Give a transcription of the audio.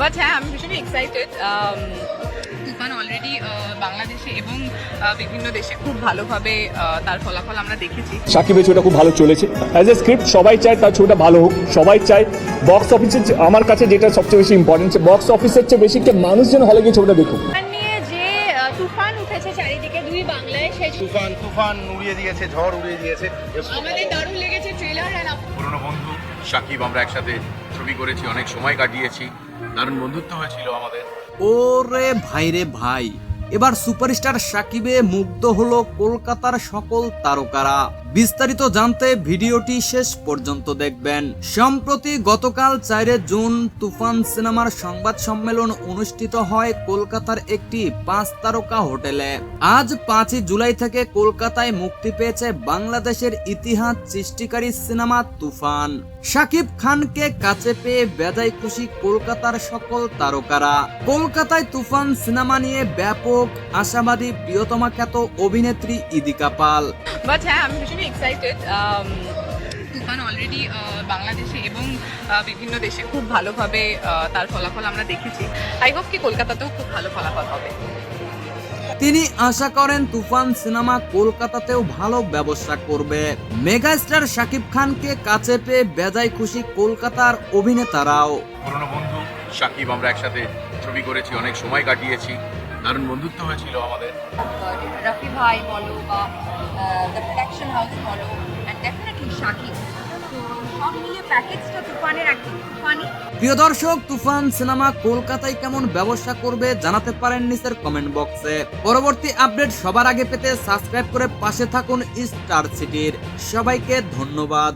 But হ্যাঁ আমি ভীষণই এক্সাইটেড তুফান অলরেডি বাংলাদেশে এবং বিভিন্ন দেশে খুব ভালোভাবে তার ফলাফল আমরা দেখেছি। সাকিবের ছবিটা খুব ভালো চলেছে। অ্যাজ এ স্ক্রিপ্ট সবাই চায় তার ছবিটা ভালো হোক সবাই চায় বক্স অফিসের আমার কাছে যেটা সবচেয়ে বেশি ইম্পর্টেন্ট বক্স অফিসের চেয়ে বেশি একটা মানুষ যেন হলে গিয়ে ছবিটা দেখুক। তুফান যে তুফান উঠেছে চারিদিকে দুই বাংলায় সেই তুফান তুফান উড়িয়ে দিয়েছে ঝড় উড়িয়ে দিয়েছে। আমাদের দারুণ লেগেছে ট্রেলার অ্যান্ড পুরনো বন্ধু সাকিব আমরা একসাথে ছবি করেছি, অনেক সময় কাটিয়েছি। দারুণ বন্ধুত্ব হয়েছিল আমাদের। ওরে ভাইরে ভাই, এবার সুপারস্টার সাকিবে মুগ্ধ হলো কলকাতার সকল তারকারা। বিস্তারিত জানতে ভিডিওটি শেষ পর্যন্ত দেখবেন। সম্প্রতি গতকাল চারে জুন তুফান সিনেমার সংবাদ সম্মেলন অনুষ্ঠিত হয় কলকাতার একটি পাঁচ তারকা হোটেলে। আজ পাঁচই জুলাই থেকে কলকাতায় মুক্তি পেয়েছে বাংলাদেশের ইতিহাস সৃষ্টিকারী সিনেমা তুফান। শাকিব খানকে কাছে পেয়ে বেজায় খুশি কলকাতার সকল তারকারা। কলকাতায় তুফান সিনেমা নিয়ে ব্যাপক আশাবাদী প্রিয়তমা খ্যাত অভিনেত্রী ইদিকা পাল। বাট হ্যাঁ আমি ভীষণই এক্সাইটেড তুফান অলরেডি বাংলাদেশে এবং আহ, বিভিন্ন দেশে খুব ভালোভাবে আহ, তার ফলাফল আমরা দেখেছি। আই হোপ কি কলকাতাতেও খুব ভালো ফলাফল হবে। তিনি আশা করেন তুফান সিনেমা কলকাতাতেও ভালো ব্যবসা করবে। মেগাস্টার শাকিব খানকে কাছে পেয়ে বেজায় খুশি কলকাতার অভিনেতারাও। পুরনো বন্ধু সাকিব আমরা একসাথে ছবি করেছি অনেক সময় কাটিয়েছি। দারুণ বন্ধুত্ব হয়েছিল আমাদের। রাফি ভাই বলো বা দ্য প্রোডাকশন হাউস বলো অ্যান্ড ডেফিনেটলি শাকিব প্রিয় দর্শক তুফান সিনেমা কলকাতায় কেমন ব্যবসা করবে জানাতে পারেন নিচের কমেন্ট বক্সে পরবর্তী আপডেট সবার আগে পেতে সাবস্ক্রাইব করে পাশে থাকুন স্টার সিটির সবাইকে ধন্যবাদ।